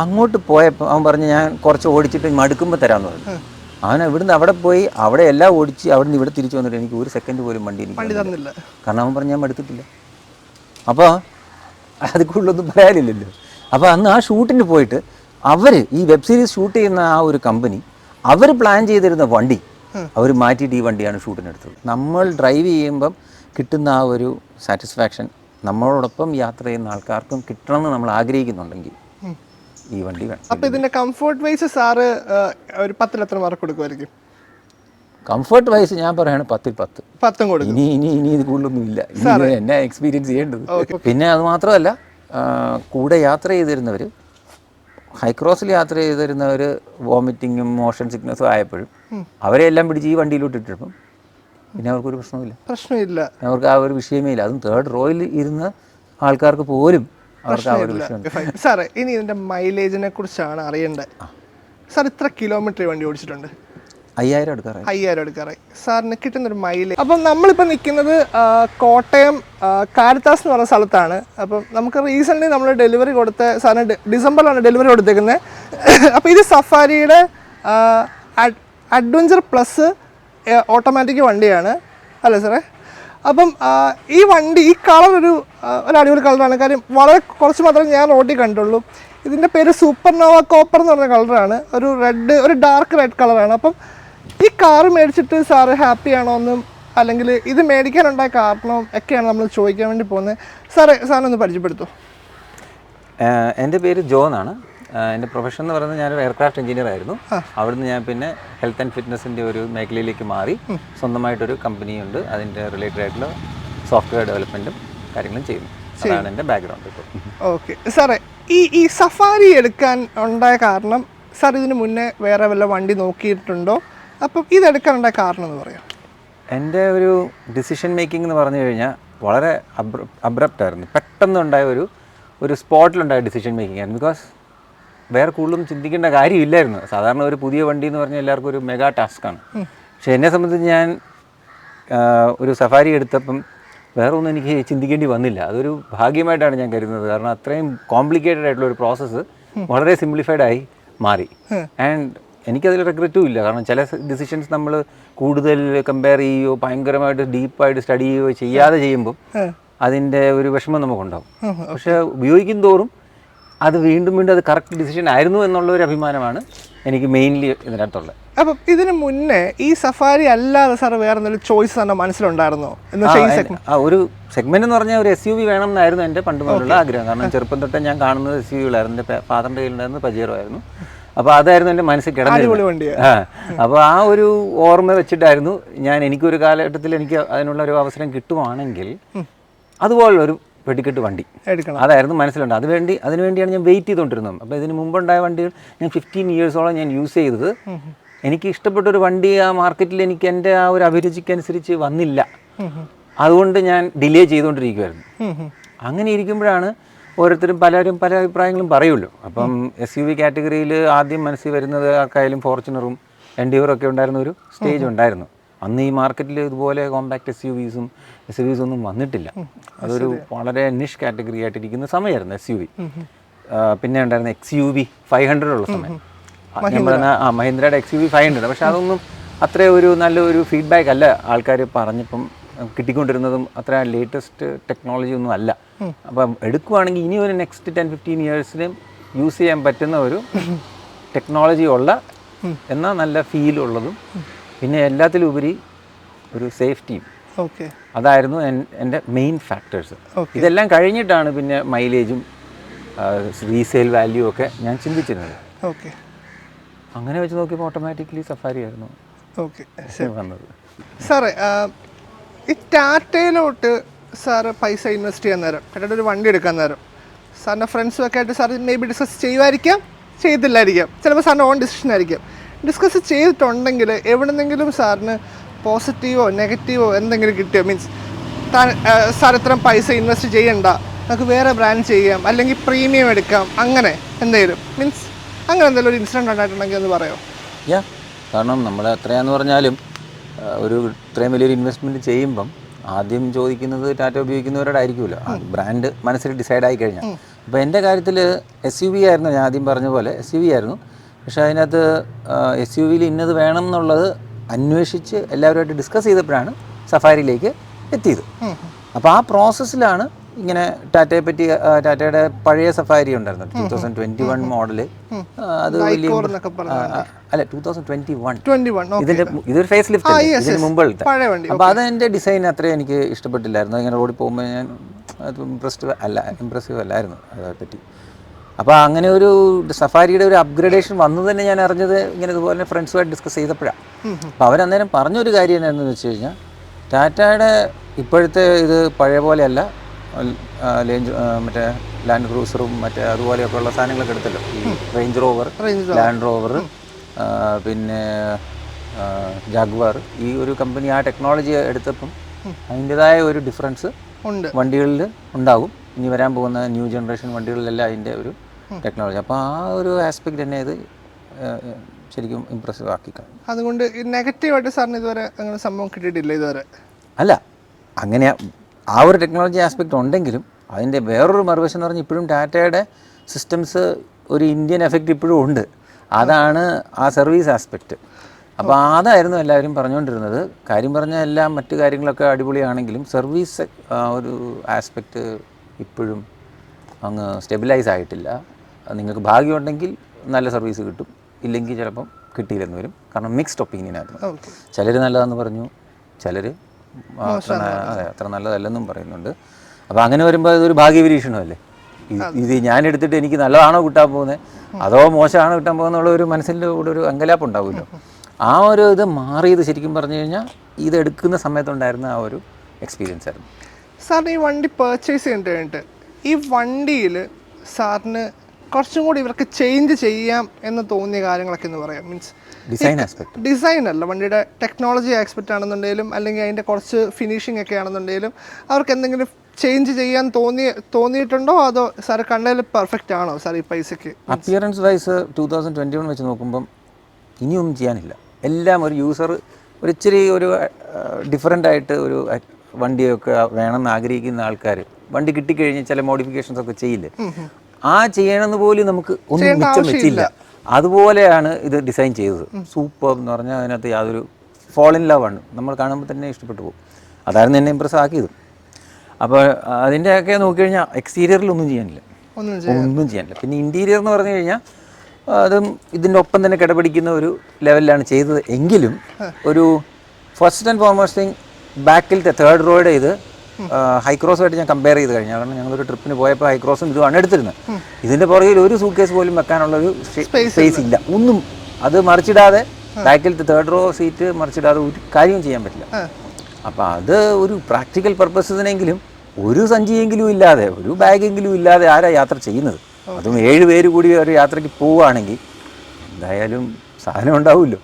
അങ്ങോട്ട് പോയപ്പോൾ അവൻ പറഞ്ഞു ഞാൻ കുറച്ച് ഓടിച്ചിട്ട് മടുക്കുമ്പോൾ തരാമെന്ന് പറഞ്ഞു. അവൻ ഇവിടുന്ന് അവിടെ പോയി അവിടെ എല്ലാം ഓടിച്ച് അവിടുന്ന് ഇവിടെ തിരിച്ചു വന്നിട്ട് എനിക്ക് ഒരു സെക്കൻഡ് പോലും വണ്ടി എനിക്ക് തന്നില്ല. കാരണം അവൻ പറഞ്ഞു ഞാൻ മടുത്തിട്ടില്ല. അപ്പോൾ അത് കൂടുതലൊന്നും പറയാനില്ലല്ലോ. അപ്പോൾ അന്ന് ആ ഷൂട്ടിന് പോയിട്ട് അവർ ഈ വെബ് സീരീസ് ഷൂട്ട് ചെയ്യുന്ന ആ ഒരു കമ്പനി അവർ പ്ലാൻ ചെയ്തിരുന്ന വണ്ടി അവർ മാറ്റിയിട്ട് ഈ വണ്ടിയാണ് ഷൂട്ടിനെടുത്തത് നമ്മൾ ഡ്രൈവ് ചെയ്യുമ്പം കിട്ടുന്ന ആ ഒരു സാറ്റിസ്ഫാക്ഷൻ നമ്മളോടൊപ്പം യാത്ര ചെയ്യുന്ന ആൾക്കാർക്കും കിട്ടണമെന്ന് നമ്മൾ ആഗ്രഹിക്കുന്നുണ്ടെങ്കിൽ ഈ വണ്ടി വേണം അപ്പൊ ഇതിന്റെ കംഫർട്ട് വൈസ് സാറ് ഒരു പത്തിൽ എത്ര മാർക്ക് കൊടുക്കുമായിരിക്കും? കംഫർട്ട് വൈസ് ഞാൻ പറയാണ് പത്തിൽ പത്ത്. പത്തും കൊടുക്കും. ഇനി ഇനി ഇനി ഇത് കൂടുതലൊന്നും ഇല്ല ഇനി എന്നെ എക്സ്പീരിയൻസ് ചെയ്യേണ്ടത്? പിന്നെ അത് മാത്രമല്ല കൂടെ യാത്ര ചെയ്തിരുന്നവർ ഹൈക്രോസിൽ യാത്ര ചെയ്തിരുന്നവർ വോമിറ്റിങ്ങും മോഷൻ സിക്നസ്സും ആയപ്പോഴും അവരെ എല്ലാം പിടിച്ച് ഈ വണ്ടിയിലോട്ട് ഇട്ടിട്ടപ്പം പിന്നെ അവർക്കൊരു പ്രശ്നമില്ല പ്രശ്നമില്ല. അവർക്ക് ആ ഒരു വിഷയമേ ഇല്ല. അതും തേർഡ് റോയിൽ ഇരുന്ന ആൾക്കാർക്ക് പോലും സാറേ ഇനി ഇതിന്റെ മൈലേജിനെ കുറിച്ചാണ് അറിയേണ്ടത്. സാർ ഇത്ര കിലോമീറ്റർ വണ്ടി ഓടിച്ചിട്ടുണ്ട്. അയ്യായിരം എടുക്കാറായി. അയ്യായിരം എടുക്കാറായി. സാറിന് കിട്ടുന്നൊരു മൈലേജ് അപ്പം നമ്മളിപ്പോൾ നിൽക്കുന്നത് കോട്ടയം കാരിത്താസ് എന്ന് പറഞ്ഞ സ്ഥലത്താണ്. അപ്പം നമുക്ക് റീസെന്റ്ലി നമ്മൾ ഡെലിവറി കൊടുത്ത സാറിന് ഡിസംബറിലാണ് ഡെലിവറി കൊടുത്തേക്കുന്നത് അപ്പോൾ ഇത് സഫാരിയുടെ അഡ്വഞ്ചർ പ്ലസ് ഓട്ടോമാറ്റിക് വണ്ടിയാണ്. അല്ലേ സാറേ? അപ്പം ഈ വണ്ടി ഈ കളർ ഒരു അടിപൊളി കളറാണ്. കാര്യം വളരെ കുറച്ച് മാത്രമേ ഞാൻ റോഡിൽ കണ്ടുള്ളൂ. ഇതിന്റെ പേര് സൂപ്പർ നോവ കോപ്പർ എന്ന് പറഞ്ഞ കളറാണ്. ഒരു റെഡ് ഒരു ഡാർക്ക് റെഡ് കളറാണ്. അപ്പം ഈ കാർ മേടിച്ചിട്ട് സാറ് ഹാപ്പി ആണോ എന്നും അല്ലെങ്കിൽ ഇത് മേടിക്കാനുണ്ടായ കാരണം ഒക്കെയാണ് നമ്മൾ ചോദിക്കാൻ വേണ്ടി പോകുന്നത്. സാറേ സാറിനൊന്ന് പരിചയപ്പെടുത്തൂ. എന്റെ പേര് ജോ എന്നാണ് ആഹ് എന്റെ പ്രൊഫഷൻ എന്ന് പറയുന്നത് ഞാനൊരു എയർക്രാഫ്റ്റ് എഞ്ചിനീയർ ആയിരുന്നു. അവിടുന്ന് ഞാൻ പിന്നെ ഹെൽത്ത് ആൻഡ് ഫിറ്റ്നസിന്റെ ഒരു മേഖലയിലേക്ക് മാറി. സ്വന്തമായിട്ടൊരു കമ്പനിയുണ്ട് അതിന്റെ റിലേറ്റഡ് ആയിട്ടുള്ള സോഫ്റ്റ്വെയർ ഡെവലപ്മെന്റും കാര്യങ്ങളും ചെയ്യുന്നു. അതാണ് എന്റെ ബാക്ക്ഗ്രൗണ്ട് ഇപ്പോൾ. ഓക്കെ സാറേ ഈ ഈ സഫാരി എടുക്കാൻ ഉണ്ടായ കാരണം സാർ ഇതിന് മുന്നേ വേറെ വല്ല വണ്ടി നോക്കിയിട്ടുണ്ടോ? അപ്പം ഇതെടുക്കാനുണ്ടായ കാരണം എന്ന് പറയാം. എന്റെ ഒരു ഡിസിഷൻ മേക്കിംഗ് എന്ന് പറഞ്ഞു കഴിഞ്ഞാൽ വളരെ അബ്രപ്റ്റ് ആയിരുന്നു. പെട്ടെന്നുണ്ടായ ഒരു ഒരു സ്പോട്ടിലുണ്ടായ ഡിസിഷൻ മേക്കിംഗ് ആയിരുന്നു. ബിക്കോസ് വേറെ കൂടുതലും ചിന്തിക്കേണ്ട കാര്യമില്ലായിരുന്നു. സാധാരണ ഒരു പുതിയ വണ്ടി എന്ന് പറഞ്ഞാൽ എല്ലാവർക്കും ഒരു മെഗാ ടാസ്ക്കാണ് പക്ഷേ എന്നെ സംബന്ധിച്ച് ഞാൻ ഒരു സഫാരി എടുത്തപ്പം വേറെ ഒന്നും എനിക്ക് ചിന്തിക്കേണ്ടി വന്നില്ല. അതൊരു ഭാഗ്യമായിട്ടാണ് ഞാൻ കരുതുന്നത്. കാരണം അത്രയും കോംപ്ലിക്കേറ്റഡ് ആയിട്ടുള്ള ഒരു പ്രോസസ്സ് വളരെ സിംപ്ലിഫൈഡ് ആയി മാറി. ആൻഡ് എനിക്കതിൽ റിഗ്രറ്റും ഇല്ല. കാരണം ചില ഡിസിഷൻസ് നമ്മൾ കൂടുതൽ കമ്പയർ ചെയ്യുകയോ ഭയങ്കരമായിട്ട് ഡീപ്പായിട്ട് സ്റ്റഡി ചെയ്യുകയോ ചെയ്യാതെ ചെയ്യുമ്പോൾ അതിന്റെ ഒരു വിഷമം നമുക്കുണ്ടാവും. പക്ഷേ ഉപയോഗിക്കും തോറും അത് വീണ്ടും വീണ്ടും അത് കറക്റ്റ് ഡിസിഷൻ ആയിരുന്നു എന്നുള്ള ഒരു അഭിമാനമാണ് എനിക്ക് മെയിൻലി ഇതിനകത്തുള്ളത്. അപ്പം ഇതിന് മുന്നേ ഈ സഫാരി അല്ലാതെ സാർ വേറെ എന്തെങ്കിലും ചോയ്സ് തന്നെ മനസ്സിലുണ്ടായിരുന്നോ? ഒരു സെഗ്മെന്റ് എന്ന് പറഞ്ഞാൽ ഒരു എസ് യു വി വേണം എന്നായിരുന്നു എന്റെ പണ്ട് മുതലുള്ള ആഗ്രഹം. കാരണം ചെറുപ്പം തൊട്ടേ ഞാൻ കാണുന്നത് എസ് യു വികളായിരുന്നു എന്റെ ഫാദറിന്റെ കയ്യിലുണ്ടായിരുന്നത് പജീറോ ആയിരുന്നു. അപ്പോൾ അതായിരുന്നു എന്റെ മനസ്സിൽ കിടന്നത് ആ അപ്പോൾ ആ ഒരു ഓർമ്മ വെച്ചിട്ടായിരുന്നു ഞാൻ എനിക്കൊരു കാലഘട്ടത്തിൽ എനിക്ക് അതിനുള്ള ഒരു അവസരം കിട്ടുവാണെങ്കിൽ അതുപോലുള്ള ഒരു വെടിക്കെട്ട് വണ്ടി. എടുക്കണം. അതായിരുന്നു മനസ്സിലുണ്ട് അത് അതിനുവേണ്ടിയാണ് അതിന് ഞാൻ വെയിറ്റ് ചെയ്തുകൊണ്ടിരുന്നത് അപ്പോൾ ഇതിന് മുമ്പുണ്ടായ വണ്ടികൾ ഞാൻ ഫിഫ്റ്റീൻ ഇയേഴ്സോളം ഞാൻ യൂസ് ചെയ്തത്. എനിക്ക് ഇഷ്ടപ്പെട്ട ഒരു വണ്ടി ആ മാർക്കറ്റിൽ എനിക്ക് എന്റെ ആ ഒരു അഭിരുചിക്കനുസരിച്ച് വന്നില്ല. അതുകൊണ്ട് ഞാൻ ഡിലേ ചെയ്തുകൊണ്ടിരിക്കുമായിരുന്നു അങ്ങനെ ഇരിക്കുമ്പോഴാണ് ഓരോരുത്തരും പലരും പല അഭിപ്രായങ്ങളും പറയുമല്ലോ. അപ്പം എസ് യു വി കാറ്റഗറിയിൽ ആദ്യം മനസ്സിൽ വരുന്നത് ആർക്കായാലും ഫോർച്യൂണറും എൻഡിയറും ഒക്കെ ഉണ്ടായിരുന്ന ഒരു സ്റ്റേജ് ഉണ്ടായിരുന്നു. അന്ന് ഈ മാർക്കറ്റിൽ ഇതുപോലെ കോമ്പാക്ട് എസ് യു വിസും എസ് യു വിസും ഒന്നും വന്നിട്ടില്ല. അതൊരു വളരെ നിഷ് കാറ്റഗറി ആയിട്ടിരിക്കുന്ന സമയമായിരുന്നു എസ് യു വി പിന്നെ ഉണ്ടായിരുന്ന X U V five hundred ഉള്ള സമയം. ആ, ഞാൻ പറയുന്ന ആ മഹീന്ദ്രയുടെ X U V five hundred പക്ഷെ അതൊന്നും അത്ര ഒരു നല്ലൊരു ഫീഡ്ബാക്ക് അല്ല ആൾക്കാർ പറഞ്ഞപ്പം കിട്ടിക്കൊണ്ടിരുന്നതും അത്ര ലേറ്റസ്റ്റ് ടെക്നോളജി ഒന്നും അല്ല. അപ്പം എടുക്കുവാണെങ്കിൽ ഇനി ഒരു നെക്സ്റ്റ് ടെൻ ഫിഫ്റ്റീൻ ഇയേഴ്സിനും യൂസ് ചെയ്യാൻ പറ്റുന്ന ഒരു ടെക്നോളജി ഉള്ള എന്നാൽ നല്ല ഫീൽ ഉള്ളതും പിന്നെ എല്ലാത്തിലുപരി ഒരു സേഫ്റ്റിയും ഓക്കെ അതായിരുന്നു എന്റെ മെയിൻ ഫാക്ടേഴ്സ് ഇതെല്ലാം കഴിഞ്ഞിട്ടാണ് പിന്നെ മൈലേജും റീസെയിൽ വാല്യൂ ഒക്കെ ഞാൻ ചിന്തിച്ചിരുന്നത്. ഓക്കെ അങ്ങനെ വെച്ച് നോക്കിയപ്പോൾ ഓട്ടോമാറ്റിക്കലി സഫാരി ആയിരുന്നു. ഓക്കെ വന്നത്. സാറേ ഈ ടാറ്റയിലോട്ട് സാറ് പൈസ ഇൻവെസ്റ്റ് ചെയ്യാൻ നേരം ടാറ്റയുടെ ഒരു വണ്ടി എടുക്കാൻ നേരം സാറിന്റെ ഫ്രണ്ട്സും ഒക്കെ ആയിട്ട് സാർ മേ ബി ഡിസ്കസ് ചെയ്യുമായിരിക്കാം ചെയ്തില്ലായിരിക്കാം. ചിലപ്പോൾ സാറിന്റെ ഓൺ ഡിസിഷൻ ആയിരിക്കും. ഡിസ്കസ് ചെയ്തിട്ടുണ്ടെങ്കിൽ എവിടെന്നെങ്കിലും സാറിന് പോസിറ്റീവോ നെഗറ്റീവോ എന്തെങ്കിലും കിട്ടിയോ? മീൻസ് താൻ സാർ ഇത്രയും പൈസ ഇൻവെസ്റ്റ് ചെയ്യണ്ട. നമുക്ക് വേറെ ബ്രാൻഡ് ചെയ്യാം. അല്ലെങ്കിൽ പ്രീമിയം എടുക്കാം. അങ്ങനെ എന്തെങ്കിലും. മീൻസ് അങ്ങനെ എന്തെങ്കിലും ഒരു ഇൻസിഡന്റ് ഉണ്ടായിട്ടുണ്ടെങ്കിൽ ഒന്ന് പറയാമോ യാ കാരണം നമ്മൾ എത്രയാന്ന് പറഞ്ഞാലും ഒരു ഇത്രയും വലിയൊരു ഇൻവെസ്റ്റ്മെന്റ് ചെയ്യുമ്പം ആദ്യം ചോദിക്കുന്നത് ടാറ്റ ഉപയോഗിക്കുന്നവരോടായിരിക്കുമല്ലോ ബ്രാൻഡ് മനസ്സിൽ ഡിസൈഡ് ആയി കഴിഞ്ഞാൽ. അപ്പോൾ എന്റെ കാര്യത്തിൽ എസ് യു വി ആയിരുന്നു ഞാൻ ആദ്യം പറഞ്ഞ പോലെ. എസ് യു വി ആയിരുന്നു. പക്ഷേ അതിനകത്ത് എസ് യു വിയിൽ ഇന്നത് വേണം എന്നുള്ളത് അന്വേഷിച്ച് എല്ലാവരുമായിട്ട് ഡിസ്കസ് ചെയ്തപ്പോഴാണ് സഫാരിയിലേക്ക് എത്തിയത്. അപ്പോൾ ആ പ്രോസസ്സിലാണ് ഇങ്ങനെ ടാറ്റയെ പറ്റി ടാറ്റയുടെ പഴയ സഫാരി ഉണ്ടായിരുന്നു two thousand twenty one model അത് വലിയ അല്ല ടൂ തൗസൻഡ് ട്വന്റി വൺ ഇതിന്റെ ഇതൊരു ഫേസ് ലിഫ്റ്റ് ഇതിന് മുമ്പുള്ളത് അപ്പൊ അത് എന്റെ ഡിസൈൻ അത്രയും എനിക്ക് ഇഷ്ടപ്പെട്ടില്ലായിരുന്നു. ഇങ്ങനെ റോഡിൽ പോകുമ്പോൾ ഞാൻ അത് ഇമ്പ്രസ്ഡ് അല്ല ഇമ്പ്രസീവ് അല്ലായിരുന്നു. അതേപ്പറ്റി. അപ്പോൾ അങ്ങനെ ഒരു സഫാരിയുടെ ഒരു അപ്ഗ്രഡേഷൻ വന്നു തന്നെ ഞാൻ അറിഞ്ഞത് ഇങ്ങനെ ഇതുപോലെ ഫ്രണ്ട്സുമായിട്ട് ഡിസ്കസ് ചെയ്തപ്പോഴാണ് അപ്പോൾ അവരന്നേരം പറഞ്ഞൊരു കാര്യം എന്നാന്ന് വെച്ച് കഴിഞ്ഞാൽ ടാറ്റയുടെ ഇപ്പോഴത്തെ ഇത് പഴയ പോലെയല്ല. ലേഞ്ച് മറ്റേ ലാൻഡ് ക്രൂസറും മറ്റേ അതുപോലെയൊക്കെ ഉള്ള സാധനങ്ങളൊക്കെ എടുത്തല്ലോ. ഈ റേഞ്ച് റോവർ ലാൻഡ് റോവർ പിന്നെ ജാഗ്വാർ ഈ ഒരു കമ്പനി ആ ടെക്നോളജി എടുത്തപ്പം അതിന്റെതായ ഒരു ഡിഫറൻസ് ഉണ്ട്. വണ്ടികളിൽ ഉണ്ടാകും ഇനി വരാൻ പോകുന്ന ന്യൂ ജനറേഷൻ വണ്ടികളിലെല്ലാം അതിന്റെ ഒരു ടെക്നോളജി. അപ്പോൾ ആ ഒരു ആസ്പെക്ട് തന്നെ ഇത് ശരിക്കും ഇമ്പ്രസീവ് ആക്കി അതുകൊണ്ട് നെഗറ്റീവായിട്ട് സാറിന് ഇതുവരെ അങ്ങനെ സംഭവം കിട്ടിയിട്ടില്ല ഇതുവരെ? അല്ല അങ്ങനെ ആ ഒരു ടെക്നോളജി ആസ്പെക്ട് ഉണ്ടെങ്കിലും അതിന്റെ വേറൊരു മറുവശം എന്ന് പറഞ്ഞാൽ ഇപ്പോഴും ടാറ്റയുടെ സിസ്റ്റംസ് ഒരു ഇന്ത്യൻ എഫക്റ്റ് ഇപ്പോഴും ഉണ്ട്. അതാണ് ആ സർവീസ് ആസ്പെക്റ്റ് അപ്പോൾ അതായിരുന്നു എല്ലാവരും പറഞ്ഞുകൊണ്ടിരുന്നത്. കാര്യം പറഞ്ഞാൽ എല്ലാം മറ്റു കാര്യങ്ങളൊക്കെ അടിപൊളിയാണെങ്കിലും സർവീസ് ഒരു ആസ്പെക്റ്റ് ഇപ്പോഴും അങ്ങ് സ്റ്റെബിലൈസ് ആയിട്ടില്ല. നിങ്ങൾക്ക് ഭാഗ്യമുണ്ടെങ്കിൽ നല്ല സർവീസ് കിട്ടും. ഇല്ലെങ്കിൽ ചിലപ്പം കിട്ടിയില്ലെന്ന് വരും. കാരണം മിക്സ്ഡ് ഒപ്പീനിയൻ ആയിരുന്നു. ചിലർ നല്ലതാന്ന് പറഞ്ഞു. ചിലർ അതെ അത്ര നല്ലതല്ലെന്നും പറയുന്നുണ്ട്. അപ്പോൾ അങ്ങനെ വരുമ്പോൾ ഇതൊരു ഭാഗ്യവിരീക്ഷണമല്ലേ ഇത് ഞാൻ എടുത്തിട്ട് എനിക്ക് നല്ലതാണോ കിട്ടാൻ പോകുന്നത് അതോ മോശമാണോ കിട്ടാൻ പോകുന്നുള്ള ഒരു മനസ്സിന്റെ കൂടെ ഒരു അങ്കലാപ്പ് ഉണ്ടാവുമല്ലോ. ആ ഒരു ഇത് മാറിയത് ശരിക്കും പറഞ്ഞു കഴിഞ്ഞാൽ ഇത് എടുക്കുന്ന സമയത്തുണ്ടായിരുന്ന ആ ഒരു എക്സ്പീരിയൻസ് ആയിരുന്നു. സാറിന് ഈ വണ്ടി പർച്ചേസ് ചെയ്തിട്ട് ഈ വണ്ടിയിൽ സാറിന് കുറച്ചും കൂടി ഇവർക്ക് ചേഞ്ച് ചെയ്യാം എന്ന് തോന്നിയ കാര്യങ്ങളൊക്കെ എന്ന് പറയാം. മീൻസ് ഡിസൈൻ ആസ്പെക്ട് ഡിസൈൻ അല്ല വണ്ടിയുടെ ടെക്നോളജി ആസ്പെക്റ്റ് ആണെന്നുണ്ടെങ്കിലും അല്ലെങ്കിൽ അതിന്റെ കുറച്ച് ഫിനിഷിംഗ് ഒക്കെ ആണെന്നുണ്ടെങ്കിലും അവർക്ക് എന്തെങ്കിലും ചേഞ്ച് ചെയ്യാൻ തോന്നി തോന്നിയിട്ടുണ്ടോ? അതോ സാർ കണ്ടതിൽ പെർഫെക്റ്റ് ആണോ സാർ ഈ പൈസക്ക്? Appearance wise two thousand twenty one വെച്ച് നോക്കുമ്പം ഇനിയൊന്നും ചെയ്യാനില്ല. എല്ലാം ഒരു യൂസർ ഒരു ഇച്ചിരി ഒരു ഡിഫറെന്റ് ആയിട്ട് ഒരു വണ്ടിയൊക്കെ വേണമെന്ന് ആഗ്രഹിക്കുന്ന ആൾക്കാർ വണ്ടി കിട്ടിക്കഴിഞ്ഞ് ചില മോഡിഫിക്കേഷൻസ് ഒക്കെ ചെയ്യില്ലേ? ആ ചെയ്യണമെന്ന് പോലും നമുക്ക് ഒന്നും മിച്ചം വെച്ചില്ല. അതുപോലെയാണ് ഇത് ഡിസൈൻ ചെയ്തത്. സൂപ്പർ എന്ന് പറഞ്ഞാൽ അതിനകത്ത് യാതൊരു ഫോൾ ഇൻ ലവ് ആണ്. നമ്മൾ കാണുമ്പോൾ തന്നെ ഇഷ്ടപ്പെട്ടു പോകും. അതായിരുന്നു എന്നെ ഇമ്പ്രസ് ആക്കിയത്. അപ്പോൾ അതിന്റെയൊക്കെ നോക്കിക്കഴിഞ്ഞാൽ കഴിഞ്ഞാൽ ചെയ്യാനില്ല. ഒന്നും ഒന്നും ചെയ്യാനില്ല. പിന്നെ ഇന്റീരിയർ എന്ന് പറഞ്ഞു കഴിഞ്ഞാൽ അതും ഇതിന്റെ ഒപ്പം തന്നെ കിടപിടിക്കുന്ന ഒരു ലെവലിലാണ് ചെയ്തത്. എങ്കിലും ഒരു ഫസ്റ്റ് ആൻഡ് ഫോർമോസ്റ്റ് തിങ് ബാക്കിലത്തെ തേർഡ് റോയുടെ ഇത് ഹൈക്രോസുമായിട്ട് ഞാൻ കമ്പയർ ചെയ്ത് കഴിഞ്ഞു. കാരണം ഞങ്ങളൊരു ട്രിപ്പിന് പോയപ്പോൾ ഹൈക്രോസും ഇതുമാണ് എടുത്തിരുന്നത്. ഇതിന്റെ പുറകിൽ ഒരു സൂക്കേസ് പോലും വെക്കാനുള്ള ഒരു സ്പേസ് ഇല്ല. ഒന്നും അത് മറിച്ചിടാതെ ബാക്കിലത്തെ തേർഡ് റോ സീറ്റ് മറിച്ചിടാതെ ഒരു കാര്യവും ചെയ്യാൻ പറ്റില്ല. അപ്പോൾ അത് ഒരു പ്രാക്ടിക്കൽ പർപ്പസിനെങ്കിലും ഒരു സഞ്ചിയെങ്കിലും ഇല്ലാതെ ഒരു ബാഗെങ്കിലും ഇല്ലാതെ ആരാ യാത്ര ചെയ്യുന്നത്? അതും ഏഴ് പേര് കൂടി ഒരു യാത്രയ്ക്ക് പോവുകയാണെങ്കിൽ എന്തായാലും സാധനം ഉണ്ടാവുമല്ലോ.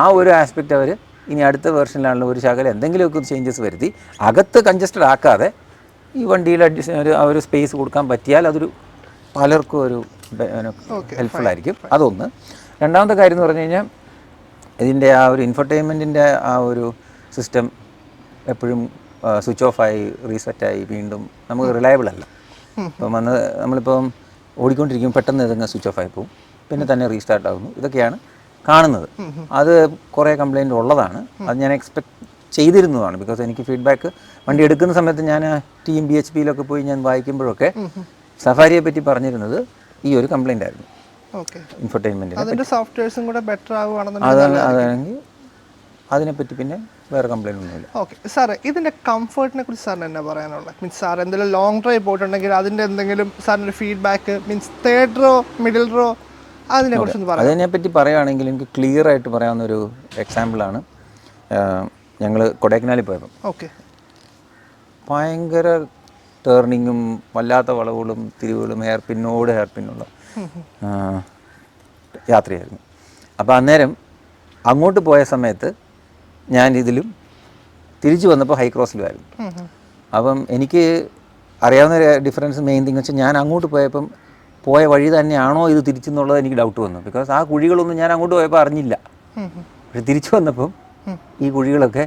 ആ ഒരു ആസ്പെക്റ്റ് അവർ ഇനി അടുത്ത വേർഷനിലാണല്ലോ ഒരു ശകലം. എന്തെങ്കിലുമൊക്കെ ചേഞ്ചസ് വരുത്തി അകത്ത് കൺജസ്റ്റഡ് ആക്കാതെ ഈ വണ്ടിയിൽ അഡ്ജസ്റ്റ് ഒരു ആ ഒരു സ്പേസ് കൊടുക്കാൻ പറ്റിയാൽ അതൊരു പലർക്കും ഒരു ഹെൽപ്ഫുൾ ആയിരിക്കും. അതൊന്ന്. രണ്ടാമത്തെ കാര്യം എന്ന് പറഞ്ഞു കഴിഞ്ഞാൽ ഇതിന്റെ ആ ഒരു ഇൻഫർടൈൻമെന്റിന്റെ ആ ഒരു സിസ്റ്റം എപ്പോഴും സ്വിച്ച് ഓഫ് ആയി റീസെറ്റായി വീണ്ടും നമുക്ക് റിലയബിൾ അല്ല. ഇപ്പം വന്ന് നമ്മളിപ്പം ഓടിക്കൊണ്ടിരിക്കും പെട്ടെന്ന് ഇതങ്ങ് സ്വിച്ച് ഓഫ് ആയി പോകും പിന്നെ തന്നെ റീസ്റ്റാർട്ട് ആകുന്നു ഇതൊക്കെയാണ് കാണുന്നത്. അത് കുറേ കംപ്ലൈന്റ് ഉള്ളതാണ്. അത് ഞാൻ എക്സ്പെക്ട് ചെയ്തിരുന്നതാണ് ബിക്കോസ് എനിക്ക് ഫീഡ്ബാക്ക് വണ്ടി എടുക്കുന്ന സമയത്ത് ഞാൻ ടീം ബി എച്ച് പിയിലൊക്കെ പോയി ഞാൻ വായിക്കുമ്പോഴൊക്കെ സഫാരിയെ പറ്റി പറഞ്ഞിരുന്നത് ഈ ഒരു കംപ്ലൈന്റ് ആയിരുന്നു. സോഫ്റ്റ്വെയർസും കൂടെ ബെറ്റർ ആവുകയാണെന്നുണ്ടെങ്കിൽ അതാണ് അതാണെങ്കിൽ അതിനെപ്പറ്റി പിന്നെ വേറെ കംപ്ലൈന്റ് ഒന്നുമില്ല. ഓക്കെ സാറേ ഇതിന്റെ കംഫർട്ടിനെ കുറിച്ച് സാറിന് എന്നാ പറയാനുള്ളത്? മീൻസ് സാർ എന്തെങ്കിലും ലോങ് ഡ്രൈവ് പോയിട്ടുണ്ടെങ്കിൽ അതിന്റെ എന്തെങ്കിലും സാറിന്റെ feedback means third row middle row അതിനെപ്പറ്റി പറയുകയാണെങ്കിൽ എനിക്ക് ക്ലിയർ ആയിട്ട് പറയാവുന്ന ഒരു എക്സാമ്പിളാണ് ഞങ്ങൾ കൊടൈക്കനാലിൽ പോയപ്പോൾ ഓക്കെ. ഭയങ്കര ടേർണിങ്ങും വല്ലാത്ത വളവുകളും തിരിവുകളും ഹെയർ പിന്നോട് ഹെയർ പിന്നുള്ള യാത്രയായിരുന്നു. അപ്പോൾ അന്നേരം അങ്ങോട്ട് പോയ സമയത്ത് ഞാൻ ഇതിലും തിരിച്ചു വന്നപ്പോൾ ഹൈ ക്രോസിലുമായിരുന്നു അപ്പം എനിക്ക് അറിയാവുന്ന ഡിഫറൻസ് മെയിൻ തിങ് വെച്ചാൽ ഞാൻ അങ്ങോട്ട് പോയപ്പം പോയ വഴി തന്നെയാണോ ഇത് തിരിച്ചെന്നുള്ളത് എനിക്ക് ഡൗട്ട് വന്നു. ബിക്കോസ് ആ കുഴികളൊന്നും ഞാൻ അങ്ങോട്ട് പോയപ്പോൾ അറിഞ്ഞില്ല. പക്ഷെ തിരിച്ചു വന്നപ്പം ഈ കുഴികളൊക്കെ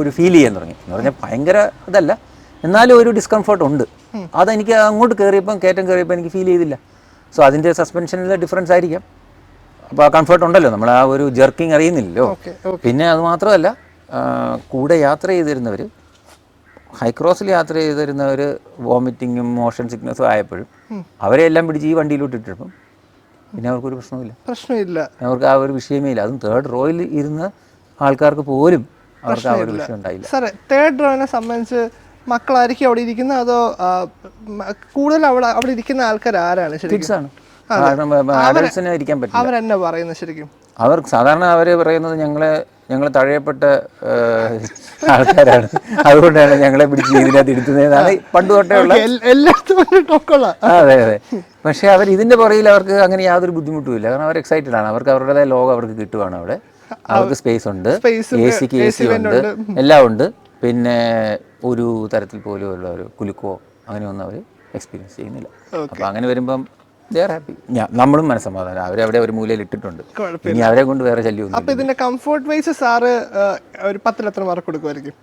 ഒരു ഫീൽ ചെയ്യാൻ തുടങ്ങി. എന്ന് പറഞ്ഞാൽ ഭയങ്കര ഇതല്ല. എന്നാലും ഒരു ഡിസ്കംഫർട്ട് ഉണ്ട്. അതെനിക്ക് അങ്ങോട്ട് കയറിയപ്പം കയറ്റം കയറിയപ്പോൾ എനിക്ക് ഫീൽ ചെയ്തില്ല. സോ അതിന്റെ സസ്പെൻഷനിലെ ഡിഫറൻസ് ആയിരിക്കാം. അപ്പോൾ ആ കംഫർട്ട് ഉണ്ടല്ലോ. നമ്മൾ ആ ഒരു ജെർക്കിങ് അറിയുന്നില്ലല്ലോ. ഓക്കെ പിന്നെ അത് മാത്രമല്ല കൂടെ യാത്ര ചെയ്തിരുന്നവർ ഹൈക്രോസിൽ യാത്ര ചെയ്തിരുന്നവർ വോമിറ്റിങ്ങും മോഷൻ സിക്നസ്സും ആയപ്പോഴും അവരെ എല്ലാം പിടിച്ച് ഈ വണ്ടിയിലോട്ട് ഇട്ടിട്ടപ്പം പിന്നെ അവർക്കൊരു പ്രശ്നമില്ല പ്രശ്നമില്ല. അവർക്ക് ആ ഒരു വിഷയമേ ഇല്ല. അതും തേർഡ് റോയിൽ ഇരുന്ന ആൾക്കാർക്ക് പോലും അവർക്ക് ആ ഒരു വിഷയം ഉണ്ടായില്ല. സാറേ തേർഡ് റോയിനെ സംബന്ധിച്ച് മക്കളായിരിക്കും അവിടെ ഇരിക്കുന്നത് അതോ കൂടുതൽ അവിടെ അവിടെ ഇരിക്കുന്ന ആൾക്കാർ ആരാണ് ശരിക്കും? അവരെന്നെ പറയുന്നത് ശരിക്കും? അവർ സാധാരണ അവർ പറയുന്നത് ഞങ്ങളെ ഞങ്ങൾ തഴയപ്പെട്ട ആൾക്കാരാണ്. അതുകൊണ്ടാണ് ഞങ്ങളെ പിടിച്ച് ഇതിനകത്ത് ഇരുത്തുന്നതെന്നാണ് പണ്ട് തൊട്ടേ ഉള്ള എൽ- എല്ലായിടത്തും ഒരു അതെ അതെ. പക്ഷേ അവർ ഇതിന്റെ പുറകിൽ അവർക്ക് അങ്ങനെ യാതൊരു ബുദ്ധിമുട്ടും ഇല്ല. കാരണം അവർ എക്സൈറ്റഡ് ആണ്. അവർക്ക് അവരുടേതായ ലോകം അവർക്ക് കിട്ടുവാണ് അവിടെ. അവർക്ക് സ്പേസ് ഉണ്ട്. എ സിക്ക് എ സി ഉണ്ട്. എല്ലാം ഉണ്ട്. പിന്നെ ഒരു തരത്തിൽ പോലും ഉള്ള ഒരു കുലുക്കോ അങ്ങനെയൊന്നും അവർ എക്സ്പീരിയൻസ് ചെയ്യുന്നില്ല. അപ്പോൾ അങ്ങനെ വരുമ്പം ഹാപ്പി നമ്മളും മനസ്സമാധാനം. അവരവിടെ ഒരു മൂലയിൽ ഇട്ടിട്ടുണ്ട്. ഇനി അവരെ കൊണ്ട് വേറെ ശല്യം അപ്പൊ ഇതിന്റെ കംഫർട്ട് വൈസ് സാറ് ഒരു പത്തിൽ എത്ര മാർക്ക് കൊടുക്കുമായിരിക്കും?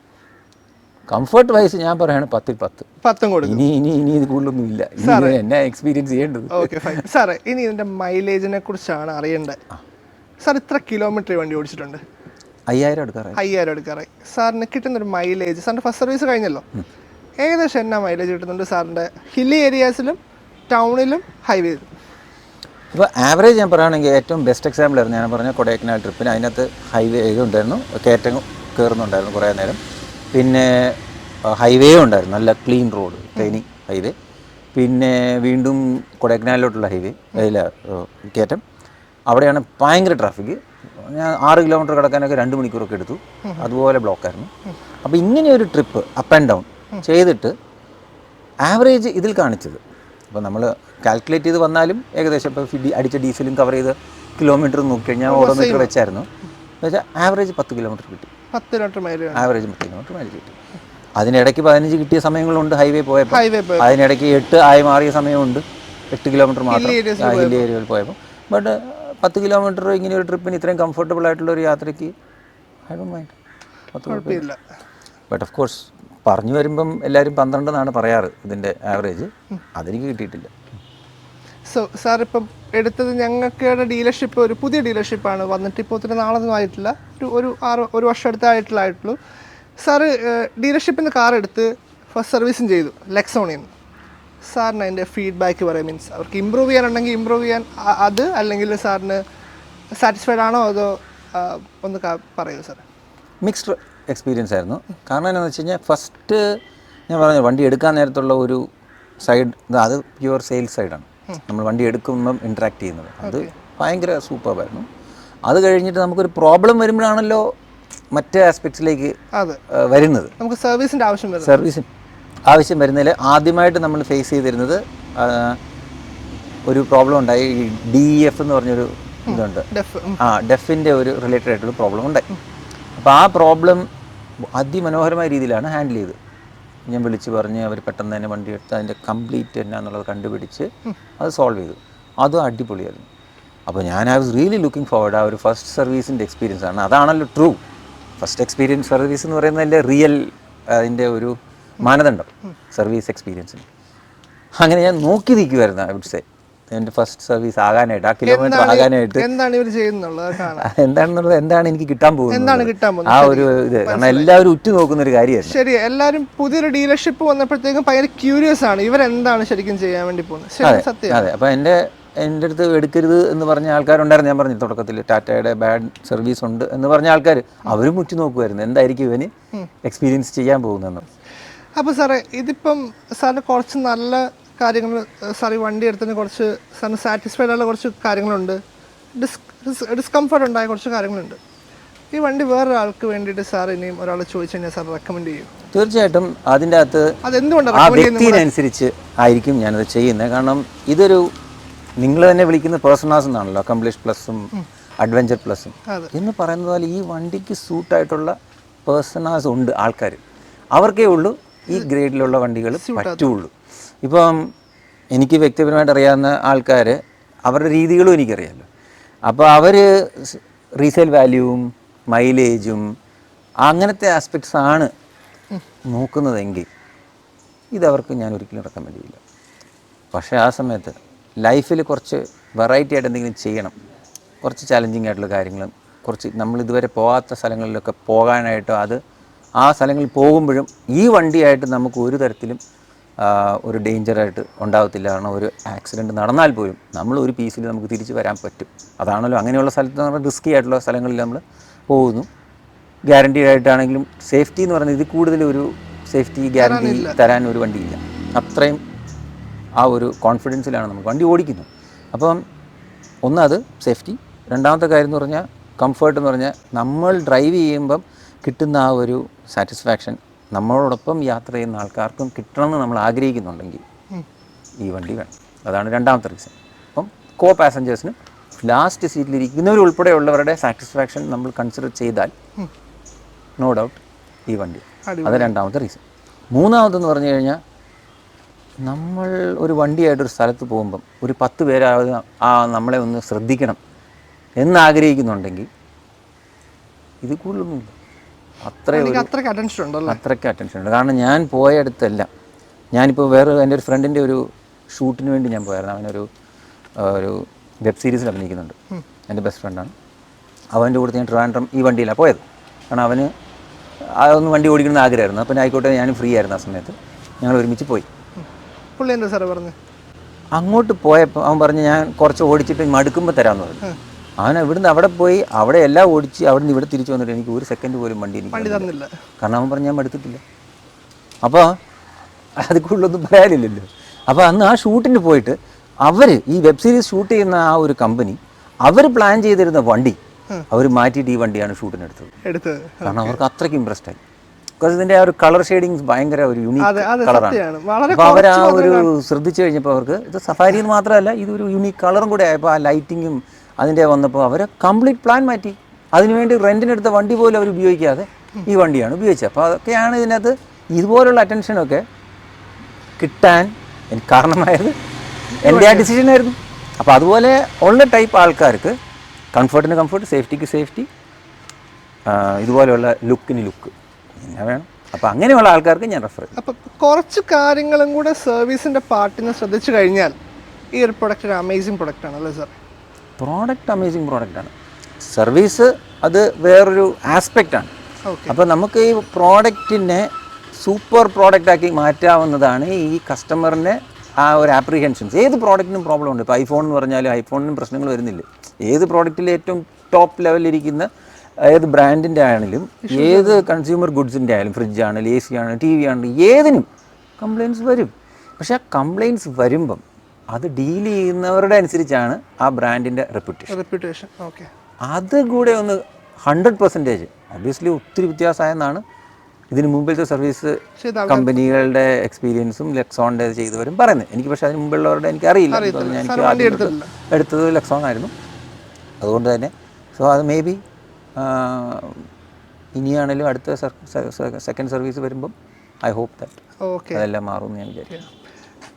കംഫർട്ട് വൈസ് ഞാൻ പറയാണ് പത്തിൽ പത്ത്. പത്തും കൊടുക്കും. ഇനി ഇനി ഇനി ഇത് കൂടുതലൊന്നും ഇല്ല എന്നാ എക്സ്പീരിയൻസ് ചെയ്യേണ്ടത്? ഓക്കെ ഫൈൻ സാറേ ഇനി ഇതിന്റെ മൈലേജിനെ കുറിച്ചാണ് അറിയേണ്ടത്. സാർ ഇത്ര കിലോമീറ്റർ വണ്ടി ഓടിച്ചിട്ടുണ്ട്. അയ്യായിരം എടുക്കാറായി. അയ്യായിരം എടുക്കാറായി. സാറിന് കിട്ടുന്ന ഒരു മൈലേജ് സാറിന്റെ ഫസ്റ്റ് സർവീസ് കഴിഞ്ഞല്ലോ. ഏകദേശം എന്നാ മൈലേജ് കിട്ടുന്നുണ്ട് സാറിന്റെ? ഹില്ലി ഏരിയാസിലും ടൗണിലും ഹൈവേയിലും ഇപ്പോൾ ആവറേജ് ഞാൻ പറയുകയാണെങ്കിൽ ഏറ്റവും ബെസ്റ്റ് എക്സാമ്പിൾ ആയിരുന്നു. ഞാൻ പറഞ്ഞ കൊടൈക്കനാൽ ട്രിപ്പിന് അതിനകത്ത് ഹൈവേ ഇതുണ്ടായിരുന്നു. കയറ്റം കയറുന്നുണ്ടായിരുന്നു കുറേ നേരം. പിന്നെ ഹൈവേ ഉണ്ടായിരുന്നു. നല്ല ക്ലീൻ റോഡ് ട്രെയിനിങ് ഹൈവേ പിന്നെ വീണ്ടും കൊടൈക്കനാലിലോട്ടുള്ള ഹൈവേ അതില കയറ്റം. അവിടെയാണ് ഭയങ്കര ട്രാഫിക് ഞാൻ ആറ് കിലോമീറ്റർ കിടക്കാനൊക്കെ രണ്ട് മണിക്കൂറൊക്കെ എടുത്തു. അതുപോലെ ബ്ലോക്കായിരുന്നു അപ്പോൾ ഇങ്ങനെ ഒരു ട്രിപ്പ് അപ്പ് ആൻഡ് ഡൗൺ ചെയ്തിട്ട് ആവറേജ് ഇതിൽ കാണിച്ചത്. അപ്പോൾ നമ്മൾ കാൽക്കുലേറ്റ് ചെയ്ത് വന്നാലും ഏകദേശം ഇപ്പോൾ ഫിഡി അടിച്ച ഡീസലും കവർ ചെയ്ത് കിലോമീറ്റർ നോക്കിക്കഴിഞ്ഞാൽ ഓഡോമീറ്റർ വെച്ചായിരുന്നു. വെച്ചാൽ ആവറേജ് പത്ത് കിലോമീറ്റർ കിട്ടി. പത്ത് കിലോമീറ്റർ മൈലേജ് ആവറേജ് പത്ത് കിലോമീറ്റർ മൈലേജ് കിട്ടി. അതിനിടയ്ക്ക് പതിനഞ്ച് കിട്ടിയ സമയങ്ങളുണ്ട് ഹൈവേ പോയപ്പോൾ. ഹൈവേ പോയി അതിനിടയ്ക്ക് എട്ട് ആയി മാറിയ സമയമുണ്ട്. എട്ട് കിലോമീറ്റർ മാത്രം. ഹില്ലി ഏരിയയിൽ പോയപ്പോൾ. ബട്ട് പത്ത് കിലോമീറ്റർ ഇങ്ങനെ ഒരു ട്രിപ്പിന് ഇത്രയും കംഫർട്ടബിൾ ആയിട്ടുള്ള ഒരു യാത്രയ്ക്ക് ഐ ഡോണ്ട് മൈൻഡ് പത്ത് കുഴപ്പമില്ല. ഇല്ല ബട്ട് ഓഫ് കോഴ്സ് പറഞ്ഞു വരുമ്പം എല്ലാവരും പന്ത്രണ്ട് എന്നാണ് പറയാറ് ഇതിന്റെ ആവറേജ്. അതെനിക്ക് കിട്ടിയിട്ടില്ല. സോ സാർ ഇപ്പം എടുത്തത് ഞങ്ങൾക്ക് ഡീലർഷിപ്പ് ഒരു പുതിയ ഡീലർഷിപ്പാണ് വന്നിട്ട് ഇപ്പോൾ ഒത്തിരി നാളൊന്നും ആയിട്ടില്ല. ഒരു ഒരു ആറ് ഒരു വർഷം അടുത്തായിട്ടില്ല ആയിട്ടുള്ളൂ സാറ് ഡീലർഷിപ്പിന്റെ കാർ എടുത്ത് ഫസ്റ്റ് സർവീസും ചെയ്തു ലെക്സോണിൽ നിന്ന്. സാറിന് അതിന്റെ ഫീഡ്ബാക്ക് പറയാം മീൻസ് അവർക്ക് ഇമ്പ്രൂവ് ചെയ്യാനുണ്ടെങ്കിൽ ഇമ്പ്രൂവ് ചെയ്യാൻ അത് അല്ലെങ്കിൽ സാറിന് സാറ്റിസ്ഫൈഡ് ആണോ അതോ ഒന്ന് പറയൂ സാർ മിക്സ്ഡ് എക്സ്പീരിയൻസ് ആയിരുന്നു. കാരണം എന്താണെന്ന് വെച്ച് കഴിഞ്ഞാൽ ഫസ്റ്റ് ഞാൻ പറഞ്ഞു വണ്ടി എടുക്കാൻ നേരത്തുള്ള ഒരു സൈഡ് അത് പ്യുവർ സെയിൽസ് സൈഡാണ് നമ്മൾ വണ്ടി എടുക്കുമ്പം ഇൻട്രാക്ട് ചെയ്യുന്നത്. അത് ഭയങ്കര സൂപ്പറായിരുന്നു അത് കഴിഞ്ഞിട്ട് നമുക്കൊരു പ്രോബ്ലം വരുമ്പോഴാണല്ലോ മറ്റേ ആസ്പെക്ട്സിലേക്ക് വരുന്നത്. നമുക്ക് സർവീസിന്റെ ആവശ്യം വരും സർവീസിന് ആവശ്യം വരുന്നതിൽ ആദ്യമായിട്ട് നമ്മൾ ഫേസ് ചെയ്തിരുന്നത് ഒരു പ്രോബ്ലം ഉണ്ടായി. ഈ ഡി എഫ് എന്ന് പറഞ്ഞൊരു ഇതുണ്ട്. ആ ഡെഫിന്റെ ഒരു റിലേറ്റഡ് ആയിട്ടുള്ള പ്രോബ്ലം ഉണ്ടായി. അപ്പോൾ ആ പ്രോബ്ലം അതിമനോഹരമായ രീതിയിലാണ് ഹാൻഡിൽ ചെയ്ത്. ഞാൻ വിളിച്ച് പറഞ്ഞ് അവർ പെട്ടെന്ന് തന്നെ വണ്ടി എടുത്ത് അതിന്റെ കംപ്ലീറ്റ് എന്നാന്നുള്ളത് കണ്ടുപിടിച്ച് അത് സോൾവ് ചെയ്തു. അതും അടിപൊളിയായിരുന്നു. അപ്പോൾ ഞാൻ I was really looking forward ആ ഒരു ഫസ്റ്റ് സർവീസിന്റെ എക്സ്പീരിയൻസ് ആണ്. അതാണല്ലോ ട്രൂ ഫസ്റ്റ് എക്സ്പീരിയൻസ് സർവീസ് എന്ന് പറയുന്നത് അതിന്റെ റിയൽ അതിന്റെ ഒരു മാനദണ്ഡം. സർവീസ് എക്സ്പീരിയൻസിന് അങ്ങനെ ഞാൻ നോക്കി നിൽക്കുമായിരുന്നു ഐ വുഡ് സേ എന്റെ ഫസ്റ്റ് സർവീസ് ആകാനായിട്ട് ആ കിലോമീറ്റർ ആകാനായിട്ട് എന്താണ് ഇവർ ചെയ്യുന്നുള്ളത്? എന്താണെന്നുള്ളത് എന്താണ് എനിക്ക് കിട്ടാൻ പോകുന്നത്? എന്താണ് കിട്ടാൻ പോകുന്നത്? ആ ഒരു ഇത് കാരണം എല്ലാവരും ഉറ്റു നോക്കുന്ന ഒരു കാര്യമാണ് ശരി എല്ലാവരും പുതിയൊരു ഡീലർഷിപ്പ് വന്നപ്പോഴത്തേക്കും ഭയങ്കര ക്യൂരിയസ് ആണ്. ഇവരെന്താണ് ശരിക്കും ചെയ്യാൻ വേണ്ടി പോകുന്നത്? സത്യം. അതെ. അപ്പോൾ എന്റെ എന്റെ അടുത്ത് എടുക്കരുത് എന്ന് പറഞ്ഞ ആൾക്കാരുണ്ടായിരുന്നു. ഞാൻ പറഞ്ഞു തുടക്കത്തിൽ ടാറ്റയുടെ ബാഡ് സർവീസ് ഉണ്ട് എന്ന് പറഞ്ഞ ആൾക്കാർ അവരും മുറ്റി നോക്കുമായിരുന്നു എന്തായിരിക്കും ഇവന് എക്സ്പീരിയൻസ് ചെയ്യാൻ പോകുന്നതെന്ന്? അപ്പോൾ സാറേ ഇതിപ്പം സാറിന് കുറച്ച് നല്ല കാര്യങ്ങൾ സാറി വണ്ടി എടുത്തതിന് കുറച്ച് സാറിന് സാറ്റിസ്ഫൈഡ് ആയുള്ള കുറച്ച് കാര്യങ്ങളുണ്ട്. ഡിസ് ഡിസ്കംഫർട്ട് ഉണ്ടായ കുറച്ച് കാര്യങ്ങളുണ്ട്. ഈ വണ്ടി വേറൊരാൾക്ക് വേണ്ടിയിട്ട് സാർ ഇനിയും ഒരാൾ ചോദിച്ചു കഴിഞ്ഞാൽ സാർ റെക്കമെൻഡ് ചെയ്യും. തീർച്ചയായിട്ടും അതിന്റെ അകത്ത് അതെന്തുകൊണ്ടാണ് ആ ആയിരിക്കും ഞാനത് ചെയ്യുന്നത്. കാരണം ഇതൊരു നിങ്ങൾ തന്നെ വിളിക്കുന്ന പേഴ്സണാസ് എന്നാണല്ലോ അക്കംപ്ലിഷ് പ്ലസും അഡ്വഞ്ചർ പ്ലസും. എന്ന് പറയുന്നത് പോലെ ഈ വണ്ടിക്ക് സൂട്ടായിട്ടുള്ള പേഴ്സണാസ് ഉണ്ട് ആൾക്കാർ അവർക്കേ ഉള്ളൂ ഈ ഗ്രേഡിലുള്ള വണ്ടികൾ പറ്റുള്ളൂ. ഇപ്പം എനിക്ക് വ്യക്തിപരമായിട്ട് അറിയാവുന്ന ആൾക്കാർ അവരുടെ രീതികളും എനിക്കറിയാമല്ലോ അപ്പോൾ അവർ റീസെയിൽ വാല്യൂവും മൈലേജും അങ്ങനത്തെ ആസ്പെക്ട്സ് ആണ് നോക്കുന്നതെങ്കിൽ ഇതവർക്ക് ഞാൻ ഒരിക്കലും റെക്കമെൻഡ് ചെയ്യില്ല പക്ഷേ ആ സമയത്ത് ലൈഫിൽ കുറച്ച് വെറൈറ്റി ആയിട്ട് എന്തെങ്കിലും ചെയ്യണം. കുറച്ച് ചലഞ്ചിങ് ആയിട്ടുള്ള കാര്യങ്ങളും കുറച്ച് നമ്മൾ ഇതുവരെ പോകാത്ത സ്ഥലങ്ങളിലൊക്കെ പോകാനായിട്ടോ അത് ആ സ്ഥലങ്ങളിൽ പോകുമ്പോഴും ഈ വണ്ടിയായിട്ട് നമുക്ക് ഒരു തരത്തിലും ഒരു ഡേഞ്ചറായിട്ട് ഉണ്ടാകത്തില്ല കാരണം ഒരു ആക്സിഡന്റ് നടന്നാൽ പോലും നമ്മൾ ഒരു പീസിൽ നമുക്ക് തിരിച്ച് വരാൻ പറ്റും. അതാണല്ലോ അങ്ങനെയുള്ള സ്ഥലത്ത് നമ്മൾ റിസ്ക്കി ആയിട്ടുള്ള സ്ഥലങ്ങളിൽ നമ്മൾ പോകുന്നു. ഗ്യാരണ്ടി ആയിട്ടാണെങ്കിലും സേഫ്റ്റി എന്ന് പറയുന്നത് ഇത് കൂടുതൽ ഒരു സേഫ്റ്റി ഗ്യാരണ്ടി തരാൻ ഒരു വണ്ടിയില്ല. അത്രയും ആ ഒരു കോൺഫിഡൻസിലാണ് നമ്മൾ വണ്ടി ഓടിക്കുന്നത്. അപ്പം ഒന്നത് സേഫ്റ്റി രണ്ടാമത്തെ കാര്യം എന്ന് പറഞ്ഞാൽ കംഫർട്ട് എന്ന് പറഞ്ഞാൽ നമ്മൾ ഡ്രൈവ് ചെയ്യുമ്പം കിട്ടുന്ന ആ ഒരു സാറ്റിസ്ഫാക്ഷൻ നമ്മളോടൊപ്പം യാത്ര ചെയ്യുന്ന ആൾക്കാർക്കും കിട്ടണമെന്ന് നമ്മൾ ആഗ്രഹിക്കുന്നുണ്ടെങ്കിൽ ഈ വണ്ടി വേണം. അതാണ് രണ്ടാമത്തെ റീസൺ അപ്പം കോ പാസഞ്ചേഴ്സിനും ലാസ്റ്റ് സീറ്റിലിരിക്കുന്നവരുൾപ്പെടെയുള്ളവരുടെ സാറ്റിസ്ഫാക്ഷൻ നമ്മൾ കൺസിഡർ ചെയ്താൽ നോ ഡൗട്ട് ഈ വണ്ടി. അത് രണ്ടാമത്തെ റീസൺ മൂന്നാമതെന്ന് പറഞ്ഞു കഴിഞ്ഞാൽ നമ്മൾ ഒരു വണ്ടിയായിട്ടൊരു സ്ഥലത്ത് പോകുമ്പം ഒരു പത്ത് പേരാவது ആ നമ്മളെ ഒന്ന് ശ്രദ്ധിക്കണം എന്നാഗ്രഹിക്കുന്നുണ്ടെങ്കിൽ ഇത് കൂടുതലൊന്നുമില്ല. അത്രയും അത്രയ്ക്ക് അറ്റൻഷൻ ഉണ്ടല്ലോ? അത്രയ്ക്ക് അറ്റൻഷൻ ഉണ്ട്. കാരണം ഞാൻ പോയടുത്തെല്ലാം ഞാനിപ്പോൾ വേറെ എന്റെ ഒരു ഫ്രണ്ടിന്റെ ഒരു ഷൂട്ടിന് വേണ്ടി ഞാൻ പോയായിരുന്നു. അവനൊരു ഒരു വെബ് സീരീസിൽ അഭിനയിക്കുന്നുണ്ട്. എന്റെ ബെസ്റ്റ് ഫ്രണ്ടാണ് അവന്റെ കൂടെ ഞാൻ ട്രിവാൻഡ്രം ഈ വണ്ടിയിലാണ് പോയത്. കാരണം അവന് അതൊന്ന് വണ്ടി ഓടിക്കണമെന്ന് ആഗ്രഹമായിരുന്നു. അപ്പം ആയിക്കോട്ടെ ഞാനും ഫ്രീ ആയിരുന്നു ആ സമയത്ത്. ഞങ്ങൾ ഒരുമിച്ച് പോയി. പുള്ളി എന്താ സാറേ പറഞ്ഞു? അങ്ങോട്ട് പോയപ്പോൾ അവൻ പറഞ്ഞു ഞാൻ കുറച്ച് ഓടിച്ചിട്ട് മടുക്കുമ്പോൾ തരാമെന്ന് പറഞ്ഞു. അവൻ ഇവിടുന്ന് അവിടെ പോയി അവിടെ എല്ലാം ഓടിച്ച് അവിടെ നിന്ന് ഇവിടെ തിരിച്ചു വന്നിട്ട് എനിക്ക് ഒരു സെക്കൻഡ് പോലും വണ്ടി എനിക്ക് തന്നില്ല. കാരണം അവൻ പറഞ്ഞു ഞാൻ എടുത്തിട്ടില്ല അപ്പോൾ അത് കൂടുതലൊന്നും പറയാനില്ലല്ലോ. അപ്പോൾ അന്ന് ആ ഷൂട്ടിന് പോയിട്ട് അവർ ഈ വെബ് സീരീസ് ഷൂട്ട് ചെയ്യുന്ന ആ ഒരു കമ്പനി അവർ പ്ലാൻ ചെയ്തിരുന്ന വണ്ടി അവർ മാറ്റിയിട്ട് ഈ വണ്ടിയാണ് ഷൂട്ടിന് എടുത്തത്. കാരണം അവർക്ക് അത്രയ്ക്ക് ഇമ്പ്രസ്ഡ് ആയി. ബിക്കോസ് ഇതിന്റെ ആ ഒരു കളർ ഷെയ്ഡിങ്സ് ഭയങ്കര ഒരു യുണീക്ക് കളറാണ് അപ്പോൾ അവർ ആ ഒരു ശ്രദ്ധിച്ചു കഴിഞ്ഞപ്പോൾ അവർക്ക് ഇത് സഫാരി എന്ന് മാത്രമല്ല ഇതൊരു യുണീക്ക് കളറും കൂടെ ആയപ്പോൾ ആ ലൈറ്റിങ്ങും അതിന്റെ വന്നപ്പോൾ അവർ കംപ്ലീറ്റ് പ്ലാൻ മാറ്റി. അതിനുവേണ്ടി റെന്റിനെടുത്ത വണ്ടി പോലും അവർ ഉപയോഗിക്കാതെ ഈ വണ്ടിയാണ് ഉപയോഗിച്ചത്. അപ്പോൾ അതൊക്കെയാണ് ഇതിനകത്ത് ഇതുപോലുള്ള അറ്റൻഷനൊക്കെ കിട്ടാൻ എനിക്ക് കാരണമായത്. എന്റെ ആ ഡിസിഷനായിരുന്നു. അപ്പോൾ അതുപോലെ ഉള്ള ടൈപ്പ് ആൾക്കാർക്ക് കംഫർട്ടിന് കംഫർട്ട് സേഫ്റ്റിക്ക് സേഫ്റ്റി ഇതുപോലെയുള്ള ലുക്കിന് ലുക്ക് പിന്നെ വേണം. അപ്പോൾ അങ്ങനെയുള്ള ആൾക്കാർക്ക് ഞാൻ റെഫർ ചെയ്യും അപ്പം കുറച്ച് കാര്യങ്ങളും കൂടെ സർവീസിന്റെ പാർട്ടിനെ ശ്രദ്ധിച്ചു കഴിഞ്ഞാൽ ഈ ഒരു പ്രൊഡക്റ്റ് ഒരു അമേസിങ് പ്രൊഡക്റ്റ് ആണല്ലേ സാർ? പ്രോഡക്റ്റ് അമേസിങ് പ്രോഡക്റ്റാണ് സർവീസ് അത് വേറൊരു ആസ്പെക്റ്റാണ് അപ്പോൾ നമുക്ക് ഈ പ്രോഡക്റ്റിനെ സൂപ്പർ പ്രോഡക്റ്റ് ആക്കി മാറ്റാവുന്നതാണ് ഈ കസ്റ്റമറിന്റെ ആ ഒരു ആപ്രിഹെൻഷൻസ് ഏത് പ്രോഡക്റ്റിനും പ്രോബ്ലം ഉണ്ട്? ഇപ്പോൾ ഐഫോൺ എന്ന് പറഞ്ഞാൽ ഐഫോണിനും പ്രശ്നങ്ങൾ വരുന്നില്ല? ഏത് പ്രോഡക്റ്റിൽ ഏറ്റവും ടോപ്പ് ലെവലിലിരിക്കുന്ന ഏത് ബ്രാൻഡിന്റെ ആണെങ്കിലും ഏത് കൺസ്യൂമർ ഗുഡ്സിന്റെ ആയാലും ഫ്രിഡ്ജ് ആണെങ്കിലും എ സി ആണെങ്കിലും ടി വി ആണെങ്കിലും ഏതിനും കംപ്ലയിൻസ് വരും. പക്ഷേ ആ കംപ്ലയിൻസ് വരുമ്പം അത് ഡീൽ ചെയ്യുന്നവരുടെ അനുസരിച്ചാണ് ആ ബ്രാൻഡിന്റെ റെപ്യൂട്ടേഷൻ റെപ്യൂട്ടേഷൻ ഓക്കെ അത് കൂടെ ഒന്ന് ഹൺഡ്രഡ് പെർസെന്റേജ് ഒബ്വിയസ്ലി ഒത്തിരി വ്യത്യാസമായെന്നാണ് ഇതിന് മുമ്പിലത്തെ സർവീസ് കമ്പനികളുടെ എക്സ്പീരിയൻസും ലെക്സോണിന്റെ ചെയ്തവരും പറയുന്നത്. എനിക്ക് പക്ഷേ അതിന് മുമ്പുള്ളവരുടെ എനിക്ക് അറിയില്ല എനിക്ക് ആദ്യം എടുത്തത് ലെക്സോൺ ആയിരുന്നു. അതുകൊണ്ട് തന്നെ സോ അത് മേ ബി ഇനിയാണെങ്കിലും അടുത്ത സെക്കൻഡ് സർവീസ് വരുമ്പം ഐ ഹോപ്പ് ദാറ്റ് ഓക്കെ അതെല്ലാം മാറും എന്ന് ഞാൻ വിചാരിക്കുന്നു.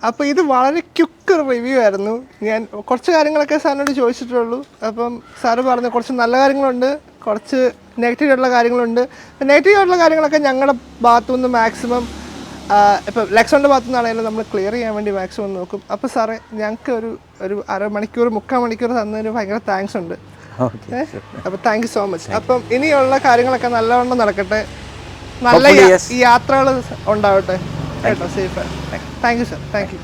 അപ്പോൾ ഇത് വളരെ ക്യുക്ക് റിവ്യൂ ആയിരുന്നു. ഞാൻ കുറച്ച് കാര്യങ്ങളൊക്കെ സാറിനോട് ചോദിച്ചിട്ടുള്ളൂ. അപ്പം സാറ് പറഞ്ഞു കുറച്ച് നല്ല കാര്യങ്ങളുണ്ട് കുറച്ച് നെഗറ്റീവ് ആയിട്ടുള്ള കാര്യങ്ങളുണ്ട്. നെഗറ്റീവ് ആയിട്ടുള്ള കാര്യങ്ങളൊക്കെ ഞങ്ങളുടെ ഭാഗത്തു നിന്ന് മാക്സിമം ഇപ്പം ലെക്സോണിന്റെ ഭാഗത്തു നിന്നാണെങ്കിലും നമ്മൾ ക്ലിയർ ചെയ്യാൻ വേണ്ടി മാക്സിമം നോക്കും. അപ്പോൾ സാറേ ഞങ്ങൾക്ക് ഒരു ഒരു അരമണിക്കൂർ മുക്കാൽ മണിക്കൂർ തന്നതിന് ഭയങ്കര താങ്ക്സ് ഉണ്ട്. അപ്പോൾ താങ്ക് യു സോ മച്ച് അപ്പം ഇനിയുള്ള കാര്യങ്ങളൊക്കെ നല്ലവണ്ണം നടക്കട്ടെ. നല്ല യാത്രകൾ ഉണ്ടാവട്ടെ. കേട്ടോ safe thank you sir thank you